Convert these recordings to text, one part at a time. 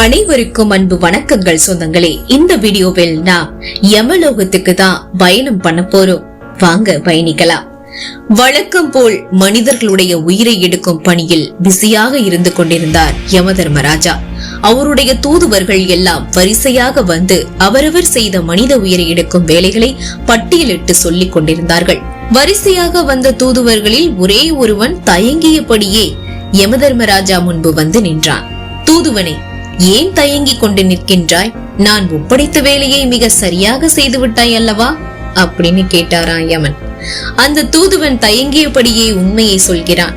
அனைவருக்கும் அன்பு வணக்கங்கள் சொந்தங்களே. இந்த வீடியோவில் நான் யமலோகத்துக்கு தான் பயணம் பண்ண போறோம். வாங்க பயணிக்கலாம். வழக்கம் போல் மனிதர்களுடைய உயிரை எடுக்கும் பணியில் பிஸியாக இருந்து கொண்டிருந்தார் யமதர்மராஜா. அவருடைய தூதுவர்கள் எல்லாம் வரிசையாக வந்து அவரவர் செய்த மனித உயிரை எடுக்கும் வேலைகளை பட்டியலிட்டு சொல்லிக் கொண்டிருந்தார்கள். வரிசையாக வந்த தூதுவர்களில் ஒரே ஒருவன் தயங்கியபடியே யமதர்மராஜா முன்பு வந்து நின்றான். தூதுவனே ஏன் தயங்கிக் கொண்டு நிற்கின்றாய்? நான் ஒப்படைத்த வேலையை மிக சரியாக செய்து விட்டாய் அல்லவா? அப்படின்னு கேட்டாராம் யமன். அந்த தூதுவன் தயங்கியபடியே உண்மையை சொல்கிறான்.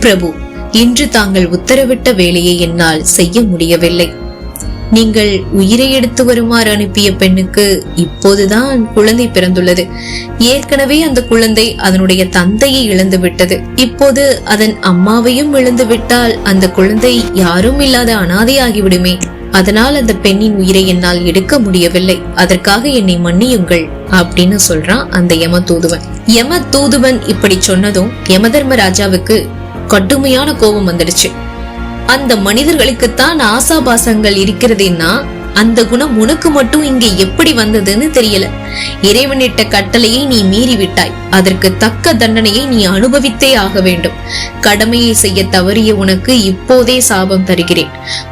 பிரபு இன்று தாங்கள் உத்தரவிட்ட வேலையை என்னால் செய்ய முடியவில்லை. நீங்கள் உயிரை எடுத்து வருமாறு அனுப்பிய பெண்ணுக்கு இப்போதுதான் குழந்தை பிறந்துள்ளது. ஏற்கனவே அந்த குழந்தை அதனுடைய தந்தையை இழந்து விட்டது. இப்போது அதன் அம்மாவையும் இழந்து விட்டால் அந்த குழந்தை யாரும் இல்லாத அனாதையாகிவிடுமே அதனால் அந்த பெண்ணின் உயிரை என்னால் எடுக்க முடியவில்லை. அதற்காக என்னை மன்னியுங்கள் அப்படின்னு சொல்றான் அந்த யம தூதுவன் யம தூதுவன் இப்படி சொன்னதும் யமதர்ம ராஜாவுக்கு கடுமையான கோபம் வந்துடுச்சு. அந்த மனிதர்களுக்குத்தான் ஆசாபாசங்கள் இருக்கிறதுன்னா அந்த குணம் உனக்கு மட்டும் இங்கே எப்படி வந்ததுன்னு தெரியல. இறைவனிட்ட கட்டளையை நீ மீறி விட்டாய் அதற்கு தக்க தண்டனையை நீ அனுபவித்தே ஆக வேண்டும். கடமையை செய்ய தவறிய உனக்கு இப்போதே சாபம் தருகிறேன்.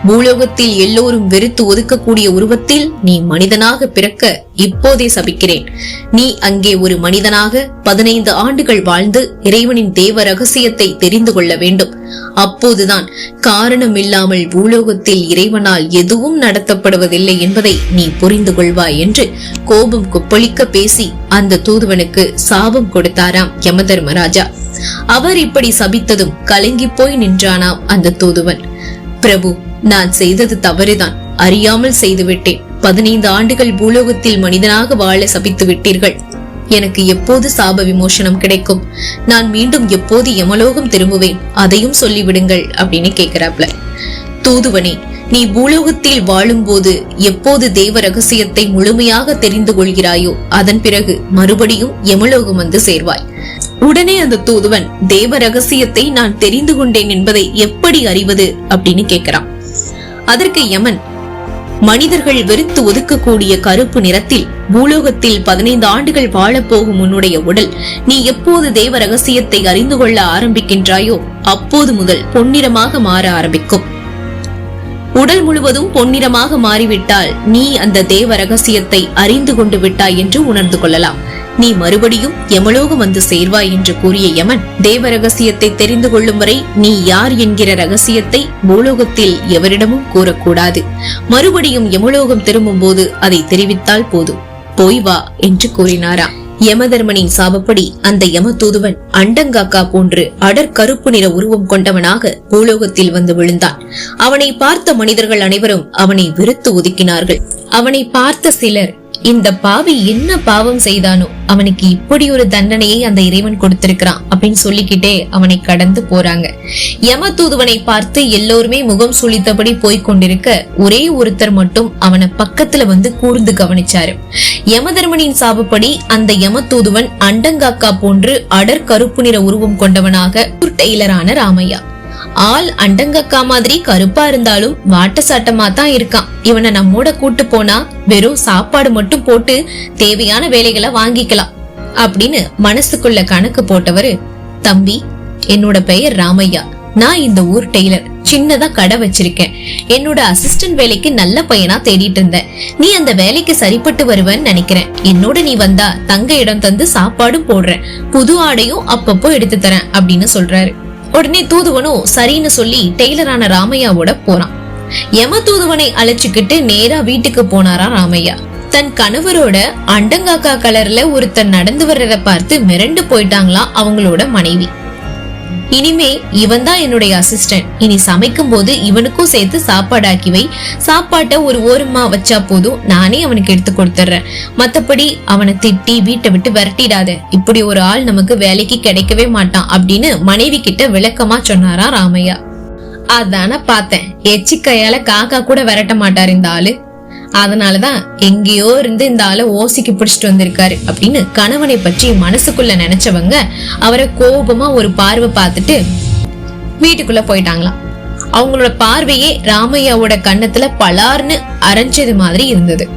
பூலோகத்தில் எல்லோரும் வெறுத்து ஒதுக்கக்கூடிய உருவத்தில் நீ மனிதனாக பிறக்க இப்போதே சபிக்கிறேன். நீ அங்கே ஒரு மனிதனாக பதினைந்து ஆண்டுகள் வாழ்ந்து இறைவனின் தேவ ரகசியத்தை தெரிந்து கொள்ள வேண்டும். அப்போதுதான் காரணம் இல்லாமல் பூலோகத்தில் இறைவனால் எதுவும் நடத்தப்படுவதில்லை என்பதை நீ புரிந்து கொள்வாய் என்று கோபம் கொப்பளிக்க பேசி அந்த தூதுவனுக்கு சாபம் கொடுத்தாராம் யமதர்மராஜா. அவர் இப்படி சபித்ததும் கலங்கி போய் நின்றானாம் அந்த தூதுவன். பிரபு நான் செய்தது தவறுதான். அறியாமல் செய்துவிட்டேன். பதினைந்து ஆண்டுகள் பூலோகத்தில் மனிதனாக வாழ சபித்து விட்டீர்கள். எனக்கு எப்போது சாப விமோசனம் கிடைக்கும்? நான் மீண்டும் எப்போது யமலோகம் திரும்புவேன்? அதையும் சொல்லிவிடுங்கள் அப்படின்னு கேட்கிறாப்ல தூதுவனே நீ பூலோகத்தில் வாழும்போது எப்போது தேவ ரகசியத்தை முழுமையாக தெரிந்து கொள்கிறாயோ அதன் பிறகு மறுபடியும் யமலோகம் வந்து சேர்வாய். உடனே அந்த தூதுவன் தேவ ரகசியத்தை நான் தெரிந்து கொண்டேன் என்பதை எப்படி அறிவது? அப்படின்னு கேட்கிறான் அதற்கு யமன் மனிதர்கள் வெறுத்து ஒதுக்கக்கூடிய கருப்பு நிறத்தில் பூலோகத்தில் பதினைந்து ஆண்டுகள் வாழப்போகும் உன்னுடைய உடல் நீ எப்போது தேவ ரகசியத்தை அறிந்து கொள்ள ஆரம்பிக்கின்றாயோ அப்போது முதல் பொன்னிறமாக மாற ஆரம்பிக்கும். உடல் முழுவதும் பொன்னிறமாக மாறிவிட்டால் நீ அந்த தேவ ரகசியத்தை அறிந்து கொண்டு விட்டாய் என்று உணர்ந்து கொள்ளலாம். நீ மறுபடியும் யமலோகம் வந்து சேர்வாய் என்று கூறிய யமன் தேவ ரகசியத்தை தெரிந்து கொள்ளும் வரை நீ யார் என்கிற ரகசியத்தை பூலோகத்தில் எவரிடமும் கூறக்கூடாது. மறுபடியும் யமலோகம் திரும்பும் போது அதை தெரிவித்தால் போதும். போய் வா என்று கூறினாராம் யமதர்மனின் சாபப்படி அந்த யம தூதுவன் அண்டங்காக்கா போன்று அடர் கருப்பு நிற உருவம் கொண்டவனாக பூலோகத்தில் வந்து விழுந்தான். அவனை பார்த்த மனிதர்கள் அனைவரும் அவனை வெறுத்து ஒதுக்கினார்கள். அவனை பார்த்த சிலர் இந்த பாவி என்ன பாவம் செய்தானோ அவனுக்கு இப்படி ஒரு தண்டனையை அந்த இறைவன் கொடுத்திருக்கிறான் அப்படின்னு சொல்லிக்கிட்டே அவனை கடந்து போறாங்க. யம தூதுவனை பார்த்து எல்லோருமே முகம் சுழித்தபடி போய்க் கொண்டிருக்க ஒரே ஒருத்தர் மட்டும் அவனை பக்கத்துல வந்து கூர்ந்து கவனிச்சாரு. யமதர்மனின் சாபப்படி அந்த யம தூதுவன் அண்டங்காக்கா போன்று அடர் கருப்பு நிற உருவம் கொண்டவனாக ஒரு டெய்லரான ராமையா. ஆள் அண்டங்கக்கா மாதிரி கருப்பா இருந்தாலும் வாட்ட சாட்டமா தான் இருக்கான். இவனை நம்மோட கூட்டு போனா வெறும் சாப்பாடு மட்டும் போட்டு தேவையான வேலைகளை வாங்கிக்கலாம். அப்படின்னு மனசுக்குள்ள கணக்கு போட்டவரு தம்பி என்னோட பெயர் ராமையா. நான் இந்த ஊர் டெய்லர். சின்னதா கடை வச்சிருக்கேன். என்னோட அசிஸ்டன்ட் வேலைக்கு நல்ல பையனா தேடிட்டு இருந்தேன். நீ அந்த வேலைக்கு சரிப்பட்டு வருவன்னு நினைக்கிறேன். என்னோட நீ வந்தா தங்க இடம் தந்து சாப்பாடும் போடுறேன். புது ஆடையும் அப்பப்போ எடுத்து தரேன் அப்படின்னு சொல்றாரு. உடனே தூதுவனும் சரின்னு சொல்லி டெய்லரான ராமையாவோட போறான். யம தூதுவனை அழைச்சுக்கிட்டு நேரா வீட்டுக்கு போனாரா ராமையா. தன் கணவரோட அண்டங்காக்கா கலர்ல ஒருத்தன் நடந்து வர்றத பார்த்து மிரண்டு போயிட்டாங்களாம் அவங்களோட மனைவி. இனிமே இவன் தான் என்னுடைய அசிஸ்டன்ட் இனி சமைக்கும் போது இவனுக்கும் சேர்த்து சாப்பாடு ஆக்கி வை. சாப்பாட்டை ஒரு ஓரமா வச்சா போதும். நானே அவனுக்கு எடுத்து கொடுத்துட்றேன். மத்தபடி அவனை திட்டி வீட்டை விட்டு விரட்டிடாத. இப்படி ஒரு ஆள் நமக்கு வேலைக்கு கிடைக்கவே மாட்டான் அப்படின்னு மனைவி கிட்ட விளக்கமா சொன்னாரா ராமையா. அதான பார்த்தேன். எச்சிக்கையால காக்கா கூட விரட்ட மாட்டார் இந்த ஆளு. அதனாலதான் எங்கேயோ இருந்து இந்த ஆளை ஓசிக்கு பிடிச்சிட்டு வந்திருக்காரு அப்படின்னு கணவனை பற்றி மனசுக்குள்ள நினைச்சவங்க அவரை கோபமா ஒரு பார்வை பார்த்துட்டு வீட்டுக்குள்ள போயிட்டாங்களாம். அவங்களோட பார்வையே ராமையாவோட கண்ணத்துல பலார்னு அரைஞ்சது மாதிரி இருந்தது.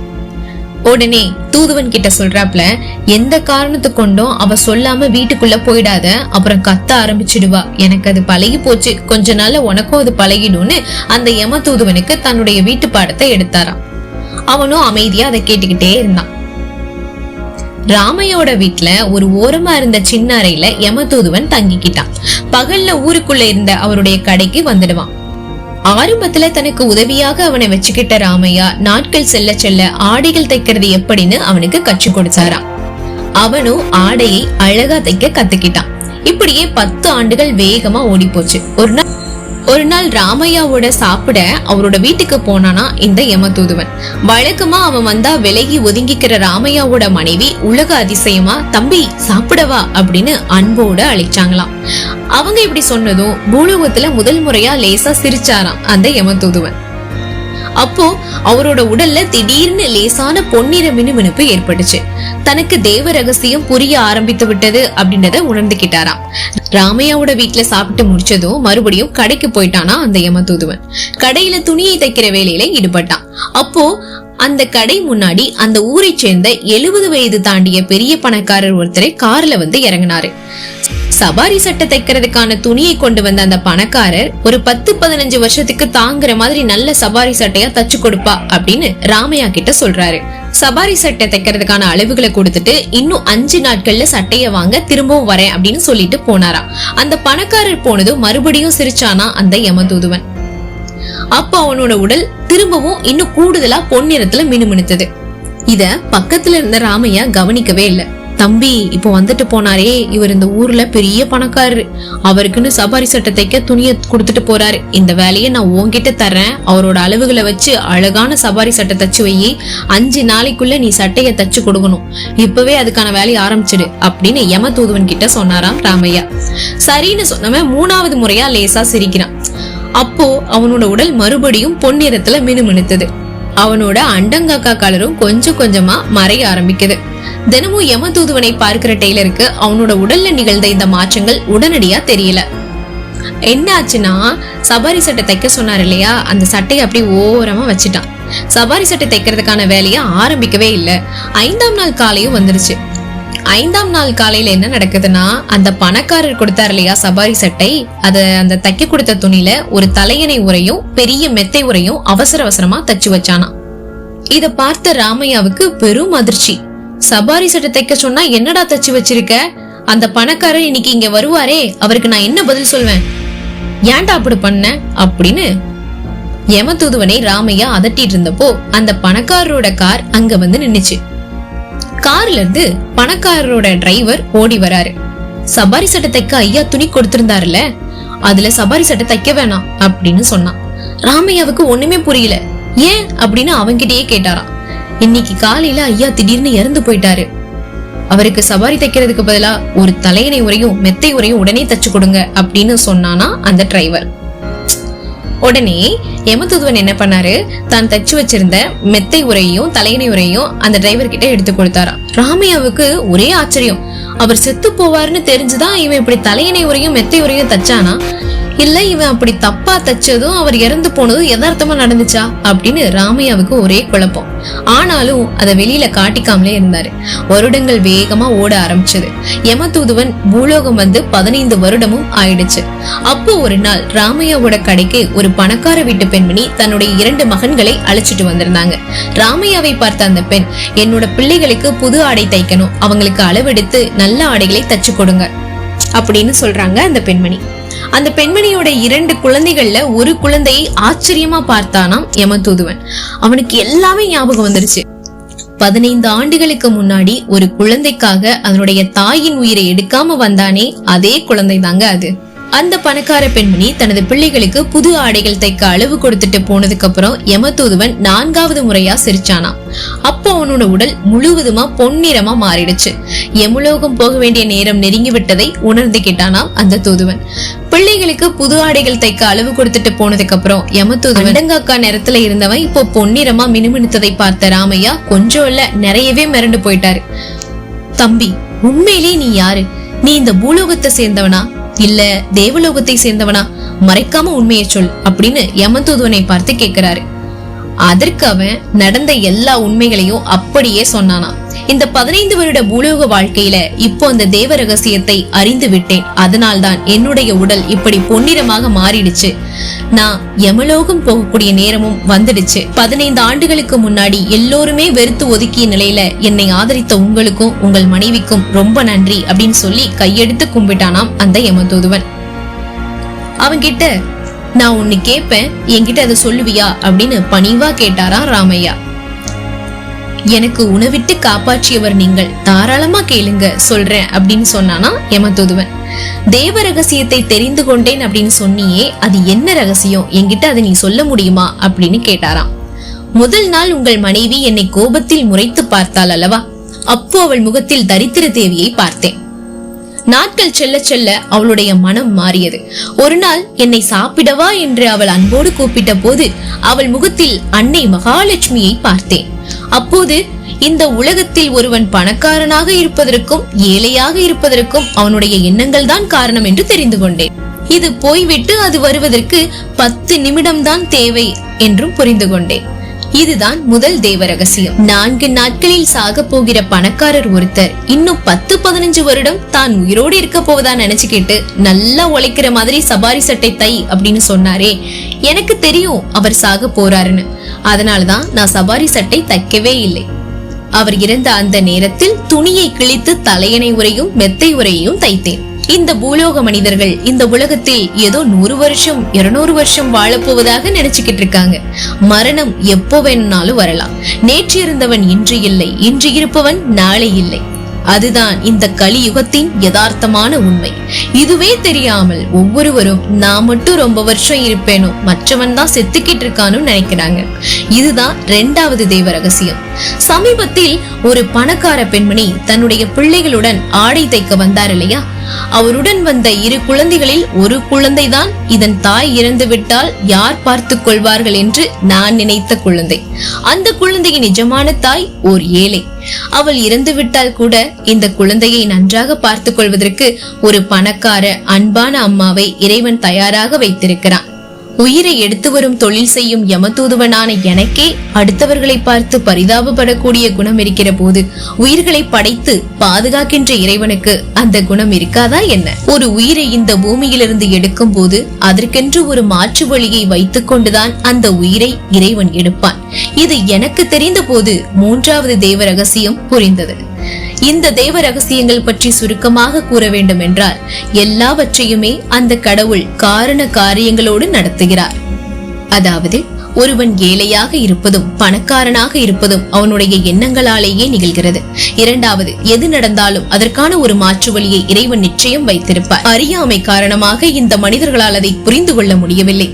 உடனே தூதுவன் கிட்ட சொல்றாப்ல எந்த காரணத்து கொண்டும் அவ சொல்லாம வீட்டுக்குள்ள போயிடாத அப்புறம் கத்த ஆரம்பிச்சிடுவா. எனக்கு அது பழகி போச்சு. கொஞ்ச நாள்ல உனக்கும் அது பழகிடும்னு அந்த யம தூதுவனுக்கு தன்னுடைய வீட்டு பாடத்தை எடுத்தாராம். அவனும் அமைதியா அதை கேட்டுக்கிட்டே இருந்தான். ராமையோட வீட்டுல ஒரு ஓரமா இருந்த சின்ன அறையில யமதூதுவன் தங்கிக்கிட்டான். பகல்ல ஊருக்குள்ள இருந்த அவருடைய கடைக்கு வந்துடுவான். ஆரம்பத்துல தனக்கு உதவியாக அவனை வச்சுக்கிட்ட ராமையா நாட்கள் செல்ல செல்ல ஆடைகள் தைக்கிறது எப்படின்னு அவனுக்கு கற்றுக் கொடுத்தாராம். அவனும் ஆடையை அழகா தைக்க கத்துக்கிட்டான். இப்படியே பத்து ஆண்டுகள் வேகமா ஓடி போச்சு ஒரு நாள் ஒரு நாள் ராமையாவோட சாப்பிட அவரோட வீட்டுக்கு போனானா இந்த யமதூதுவன். வழக்கமா அவன் வந்தா விலகி ஒதுங்கிக்கிற ராமையாவோட மனைவி உலக அதிசயமா தம்பி சாப்பிடவா? அப்படின்னு அன்போட அழைச்சாங்களாம். அவங்க இப்படி சொன்னதும் பூலோகத்துல முதல் முறையா லேசா சிரிச்சாராம் அந்த யமதூதுவன். அப்போ அவரோட உடல்ல திடீர்னு லேசான பொன்னிற மினுமினுப்பு ஏற்பட்டுச்சு. தனக்கு தேவ ரகசியம் புரிய ஆரம்பித்து விட்டது அப்படின்றத உணர்ந்துகிட்டாராம் ராமையாவோட வீட்டுல சாப்பிட்டு முடிச்சதும் மறுபடியும் கடைக்கு போயிட்டானா அந்த யமதூதுவன். கடையில துணியை தைக்கிற வேலையில ஈடுபட்டான். அப்போ அந்த கடை முன்னாடி அந்த ஊரை சேர்ந்த எழுபது வயது தாண்டிய பெரிய பணக்காரர் ஒருத்தரை கார்ல வந்து இறங்கினாரு. சபாரி சட்டை தைக்கிறதுக்கான துணியை கொண்டு வந்த அந்த பணக்காரர் ஒரு பத்து பதினஞ்சு வருஷத்துக்கு தாங்குற மாதிரி நல்ல சபாரி சட்டையா தச்சு கொடுப்பா அப்படின்னு ராமையா கிட்ட சொல்றாரு. சபாரி சட்டை தைக்கிறதுக்கான அளவுகளை கொடுத்துட்டு இன்னும் அஞ்சு நாட்கள்ல சட்டைய வாங்க திரும்பவும் வரேன் அப்படின்னு சொல்லிட்டு போனாராம் அந்த பணக்காரர் போனதும் மறுபடியும் சிரிச்சானா அந்த யமதூதுவன். அப்ப அவனோட உடல் திரும்பவும் இன்னும் கூடுதலா பொன்னிறத்துல மினுமினுத்தது. இத பக்கத்துல இருந்த ராமையா கவனிக்கவே இல்லை. தம்பி இப்போ வந்துட்டு போனாரே இவர் இந்த ஊர்ல பெரிய பணக்காரரு. அவருக்குன்னு சபாரி சட்டை தைக்க துணியை கொடுத்துட்டு போறாரு. இந்த வேலையை நான் உன்கிட்ட தர்றேன். அவரோட அளவுகளை வச்சு அழகான சபாரி சட்டை தச்சு வை. அஞ்சு நாளைக்குள்ள நீ சட்டையை தச்சு கொடுக்கணும். இப்பவே அதுக்கான வேலையை ஆரம்பிச்சிடு அப்படின்னு யம தூதுவன் கிட்ட சொன்னாராம் ராமையா. சரின்னு சொன்னவன் மூணாவது முறையா லேசா சிரிக்கிறான். அப்போ அவனோட உடல் மறுபடியும் பொன்னிறத்துல மினுமினுத்தது. அவனோட அண்டங்காக்கா கலரும் கொஞ்சம் கொஞ்சமா மறைய ஆரம்பிக்குது. தினமும் யம தூதுவனை பார்க்கிற டெய்லருக்கு அவனோட உடல்ல நிகழ்ந்த இந்த மாற்றங்கள் உடனடியா தெரியல. என்ன ஆச்சுன்னா சபாரி சட்டை தைக்க சொன்னார் இல்லையா? அந்த சட்டையை அப்படியே ஓரமா வச்சுட்டான். சபாரி சட்டை தைக்கிறதுக்கான வேலையை ஆரம்பிக்கவே இல்லை. ஐந்தாம் நாள் காலையும் வந்துருச்சு. ஐந்தாம் நாள் காலையில என்ன நடக்குதுன்னா அந்த பணக்காரர் கொடுத்தார் இல்லையா சபாரி சட்டை அது அந்த தைக்க கொடுத்த துணியில ஒரு தலையணை உரையும் பெரிய மெத்தை உரையும் அவசர அவசரமா தச்சு வச்சானா இத பார்த்த ராமையாவுக்கு பெரும் அதிர்ச்சி. சபாரி சட்டை தைக்க சொன்னா என்னடா தச்சு வச்சிருக்க? அந்த பணக்காரர் இன்னைக்கு இங்க வருவாரே அவருக்கு நான் என்ன பதில் சொல்வேன்? ஏன்டா அப்படி பண்ண? அப்படின்னு யமதூதுவனை ராமையா அதட்டிட்டு இருந்தப்போ அந்த பணக்காரரோட கார் அங்க வந்து நின்னுச்சு. கார்ல இருந்து பணக்காரரோட டிரைவர் ஓடி வராரு. சபாரி சட்டை தைக்க ஐயா துணி கொடுத்திருந்தாருல அதுல சபாரி சட்டை தைக்க வேணாம் அப்படின்னு சொன்னான். ராமையாவுக்கு ஒண்ணுமே புரியல. ஏன் அப்படின்னு அவன்கிட்டயே கேட்டாராம். இன்னைக்கு காலையில ஐயா திடீர்னு இறந்து போயிட்டாரு. அவருக்கு சவாரி தைக்கிறதுக்கு பதிலா ஒரு தலையணை உரையும் மெத்தை உரையும் உடனே தச்சு கொடுங்க அப்படின்னு சொன்னானா அந்த டிரைவர். உடனே யமதுதுவன் என்ன பண்ணாரு? தான் தச்சு வச்சிருந்த மெத்தை உரையும் தலையணை உரையும் அந்த டிரைவர் கிட்ட எடுத்து கொடுத்தாராம். ராமையாவுக்கு ஒரே ஆச்சரியம். அவர் செத்து போவாருன்னு தெரிஞ்சுதான் இவன் இப்படி தலையணை உரையும் மெத்தை உரையும் தச்சானா? இல்ல இவன் அப்படி தப்பா தச்சதும் அவர் இறந்து போனதும் யதார்த்தமா நடந்துச்சா? அப்படின்னு ராமையாவுக்கு ஒரே குழப்பம். ஆனாலும் அதை வெளியில காட்டிக்காமலே இருந்தாரு. வருடங்கள் வேகமா ஓட ஆரம்பிச்சது. யமதூதுவன் பூலோகம் வந்து பதினைந்து வருடமும் ஆயிடுச்சு. அப்போ ஒரு நாள் ராமையாவோட கடைக்கு ஒரு பணக்கார வீட்டு பெண்மணி தன்னுடைய இரண்டு மகன்களை அழைச்சிட்டு வந்திருந்தாங்க. ராமையாவை பார்த்த அந்த பெண் என்னோட பிள்ளைகளுக்கு புது ஆடை தைக்கணும். அவங்களுக்கு அளவெடுத்து நல்ல ஆடைகளை தச்சு கொடுங்க. அப்படின்னு சொல்றாங்க அந்த பெண்மணி. அந்த பெண்மணியோட இரண்டு குழந்தைகள்ல ஒரு குழந்தையை ஆச்சரியமா பார்த்தானாம் யமதூதுவன். அவனுக்கு எல்லாமே ஞாபகம் வந்துருச்சு. பதினைந்து ஆண்டுகளுக்கு முன்னாடி ஒரு குழந்தைக்காக அதனுடைய தாயின் உயிரை எடுக்காம வந்தானே அதே குழந்தை தாங்க அது. அந்த பணக்கார பெண்மணி தனது பிள்ளைகளுக்கு புது ஆடைகள் தைக்க அளவு கொடுத்துட்டு போனதுக்கு அப்புறம் யமதூதுவன் நான்காவது முறையா சிரிச்சானாம் அப்போ அவனோட உடல் முழுவதுமா பொன்னிறமா மாறிடுச்சு. யமுலோகம் போக வேண்டிய நேரம் நெருங்கி விட்டதை உணர்ந்துகிட்டானாம் அந்த தூதுவன். பிள்ளைகளுக்கு புது ஆடைகள் தைக்க அளவு கொடுத்துட்டு போனதுக்கு அப்புறம் யமதூதுவன் அண்டங்காக்கா நேரத்துல இருந்தவன் இப்போ பொன்னிறமா மினுமினுத்ததை பார்த்த ராமையா கொஞ்சம் இல்ல நிறையவே மிரண்டு போயிட்டாரு. தம்பி உண்மையிலே நீ யாரு? நீ இந்த பூலோகத்தை சேர்ந்தவனா? இல்ல தேவலோகத்தை சேர்ந்தவனா? மறைக்காம உண்மையை சொல் அப்படின்னு யமதூதுவனை பார்த்து கேட்கிறாரு. அதற்கு அவன் நடந்த எல்லா உண்மைகளையும் அப்படியே சொன்னானா இந்த பதினைந்து வருட பூலோக வாழ்க்கையில இப்போ அந்த தேவ ரகசியத்தை அறிந்து விட்டேன். அதனால்தான் என்னுடைய உடல் இப்படி பொன்னிறமாக மாறிடுச்சு. நான் எமலோகம் போகக்கூடிய நேரமும் வந்துடுச்சு. பதினைந்து ஆண்டுகளுக்கு முன்னாடி எல்லோருமே வெறுத்து ஒதுக்கிய நிலையில என்னை ஆதரித்த உங்களுக்கும் உங்கள் மனைவிக்கும் ரொம்ப நன்றி அப்படின்னு சொல்லி கையெடுத்து கும்பிட்டானாம் அந்த யமதூதுவன். அவன்கிட்ட நான் உன்னை கேட்பேன் என்கிட்ட அதை சொல்லுவியா? அப்படின்னு பணிவா கேட்டாராம் ராமையா. எனக்கு உணவிட்டு காப்பாற்றியவர் நீங்கள். தாராளமா கேளுங்க சொல்றேன் அப்படின்னு சொன்னானா யமதூதுவன். தேவ ரகசியத்தை தெரிந்து கொண்டேன் அப்படின்னு சொன்னியே அது என்ன ரகசியம்? என்கிட்ட அதை நீ சொல்ல முடியுமா? அப்படின்னு கேட்டாராம். முதல் நாள் உங்கள் மனைவி என்னை கோபத்தில் முறைத்து பார்த்தாள் அல்லவா? அப்போ அவள் முகத்தில் தரித்திர தேவியை பார்த்தேன். நாட்கள் செல்ல செல்ல அவளுடைய மனம் மாறியது. ஒரு நாள் என்னை சாப்பிடவா என்று அவள் அன்போடு கூப்பிட்ட போது அவள் முகத்தில் அன்னை மகாலட்சுமியை பார்த்தேன். அப்போது இந்த உலகத்தில் ஒருவன் பணக்காரனாக இருப்பதற்கும் ஏழையாக இருப்பதற்கும் அவனுடைய எண்ணங்கள் தான் காரணம் என்று தெரிந்து கொண்டேன். இது போய்விட்டு அது வருவதற்கு பத்து நிமிடம்தான் தேவை என்றும் புரிந்து கொண்டேன். இதுதான் முதல் தேவ ரகசியம். நான்கு நாட்களில் சாக போகிற பணக்காரர் ஒருத்தர் இன்னும் பத்து பதினஞ்சு வருடம் தான் உயிரோடு இருக்க போவதா நினைச்சுக்கிட்டு நல்லா உழைக்கிற மாதிரி சபாரி சட்டை தை அப்படின்னு சொன்னாரே. எனக்கு தெரியும் அவர் சாக போறாருன்னு. அதனாலதான் நான் சபாரி சட்டை தைக்கவே இல்லை. அவர் இறந்த அந்த நேரத்தில் துணியை கிழித்து தலையணை உரையும் மெத்தை உரையையும் தைத்தேன். இந்த பூலோக மனிதர்கள் இந்த உலகத்தில் ஏதோ நூறு வருஷம் இருநூறு வருஷம் வாழப்போவதாக நினைச்சுக்கிட்டு இருக்காங்க. மரணம் எப்போ வேணும்னாலும் வரலாம். நேற்று இருந்தவன் இன்று இல்லை இன்று இருப்பவன் நாளை இல்லை. அதுதான் இந்த கலியுகத்தின் யதார்த்தமான உண்மை. இதுவே தெரியாமல் ஒவ்வொருவரும் நான் மட்டும் ரொம்ப வருஷம் இருப்பேனோ மற்றவன் தான் செத்துக்கிட்டு இருக்கானு நினைக்கிறாங்க. இதுதான் ரெண்டாவது தெய்வ ரகசியம். சமீபத்தில் ஒரு பணக்கார பெண்மணி தன்னுடைய பிள்ளைகளுடன் ஆடை தைக்க வந்தார் இல்லையா? அவருடன் வந்த இரு குழந்தைகளில் ஒரு குழந்தைதான் இதன் தாய் இறந்து விட்டால் யார் பார்த்து கொள்வார்கள் என்று நான் நினைத்த குழந்தை. அந்த குழந்தையின் நிஜமான தாய் ஓர் ஏழை. அவள் இறந்து விட்டால் கூட இந்த குழந்தையை நன்றாக பார்த்துக் கொள்வதற்கு ஒரு பணக்கார அன்பான அம்மாவை இறைவன் தயாராக வைத்திருக்கிறான். உயிரை எடுத்து வரும் தொழில் செய்யும் யமதூதுவனான எனக்கே அடுத்தவர்களை பார்த்து பரிதாபப்படக்கூடிய குணம் இருக்கிற போது உயிர்களை படைத்து பாதுகாக்கின்ற இறைவனுக்கு அந்த குணம் இருக்காதா என்ன? ஒரு உயிரை இந்த பூமியிலிருந்து எடுக்கும் போது அதற்கென்று ஒரு மாற்று வழியை வைத்துக் கொண்டுதான் அந்த உயிரை இறைவன் எடுப்பான். இது எனக்கு தெரிந்த போது மூன்றாவது தேவ ரகசியம் புரிந்தது. இந்த தெய்வ ரகசியங்கள் பற்றி சுருக்கமாக கூற வேண்டும் என்றால் எல்லாவற்றையுமே அந்த கடவுள் காரண காரியங்களோடு நடத்துகிறார். அதாவது ஒருவன் ஏழையாக இருப்பதும் பணக்காரனாக இருப்பதும் அவனுடைய எண்ணங்களாலேயே நிகழ்கிறது. இரண்டாவது எது நடந்தாலும் அதற்கான ஒரு மாற்று வழியை இறைவன் நிச்சயம் வைத்திருப்பார். அறியாமை காரணமாக இந்த மனிதர்களால் அதை புரிந்து கொள்ள முடியவில்லை.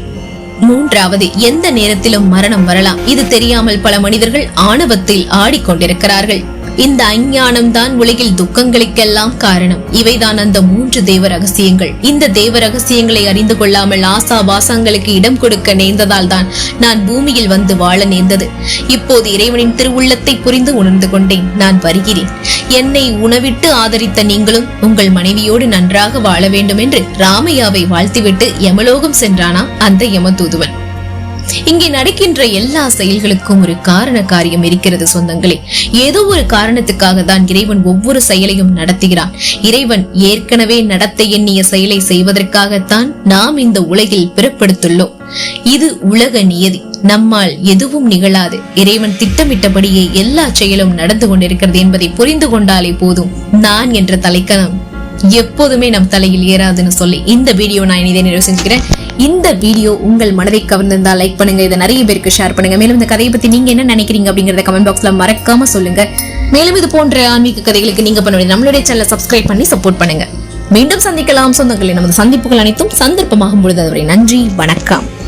மூன்றாவது எந்த நேரத்திலும் மரணம் வரலாம். இது தெரியாமல் பல மனிதர்கள் ஆணவத்தில் ஆடிக்கொண்டிருக்கிறார்கள். இந்த அஞ்ஞானம் தான் உலகில் துக்கங்களுக்கெல்லாம் காரணம். இவைதான் அந்த மூன்று தேவ ரகசியங்கள். இந்த தேவ ரகசியங்களை அறிந்து கொள்ளாமல் ஆசா வாசங்களுக்கு இடம் கொடுக்க நேர்ந்ததால் தான் நான் பூமியில் வந்து வாழ நேர்ந்தது. இப்போது இறைவனின் திருவுள்ளத்தை புரிந்து உணர்ந்து கொண்டேன். நான் வருகிறேன். என்னை உணவிட்டு ஆதரித்த நீங்களும் உங்கள் மனைவியோடு நன்றாக வாழ வேண்டும் என்று ராமையாவை வாழ்த்திவிட்டு யமலோகம் சென்றானா? அந்த யமதூதுவன். இங்கே நடக்கின்ற எல்லா செயல்களுக்கும் ஒரு காரண காரியம் இருக்கிறது சொந்தங்களே. ஏதோ ஒரு காரணத்துக்காக தான் இறைவன் ஒவ்வொரு செயலையும் நடத்துகிறான். இறைவன் ஏற்கனவே நடத்த எண்ணிய செயலை செய்வதற்காகத்தான் நாம் இந்த உலகில் பிறப்படுத்துள்ளோம். இது உலக நியதி. நம்மால் எதுவும் நிகழாது. இறைவன் திட்டமிட்டபடியே எல்லா செயலும் நடந்து கொண்டிருக்கிறது என்பதை புரிந்து கொண்டாலே போதும். நான் என்ற தலைக்கணம் எப்போதுமே நம் தலையில் ஏறாதுன்னு சொல்லி இந்த வீடியோ நான் இதை நிறைவு செஞ்சுக்கிறேன். இந்த வீடியோ உங்கள் மனதை கவர்ந்திருந்தா லைக் பண்ணுங்க. இதை நிறைய பேருக்கு ஷேர் பண்ணுங்க. மேலும் இந்த கதையை பத்தி நீங்க என்ன நினைக்கிறீங்க அப்படிங்கறத கமெண்ட் பாக்ஸ்ல மறக்காம சொல்லுங்க. மேலும் இது போன்ற ஆன்மீக கதைகளுக்கு நீங்க பண்ண வேண்டிய நம்மளுடைய சேனலை சப்ஸ்கிரைப் பண்ணி சப்போர்ட் பண்ணுங்க. மீண்டும் சந்திக்கலாம். சொந்தங்களே நமது சந்திப்புகள் அனைத்தும் சந்தர்ப்பமாகும் பொழுது அதுவரை நன்றி. வணக்கம்.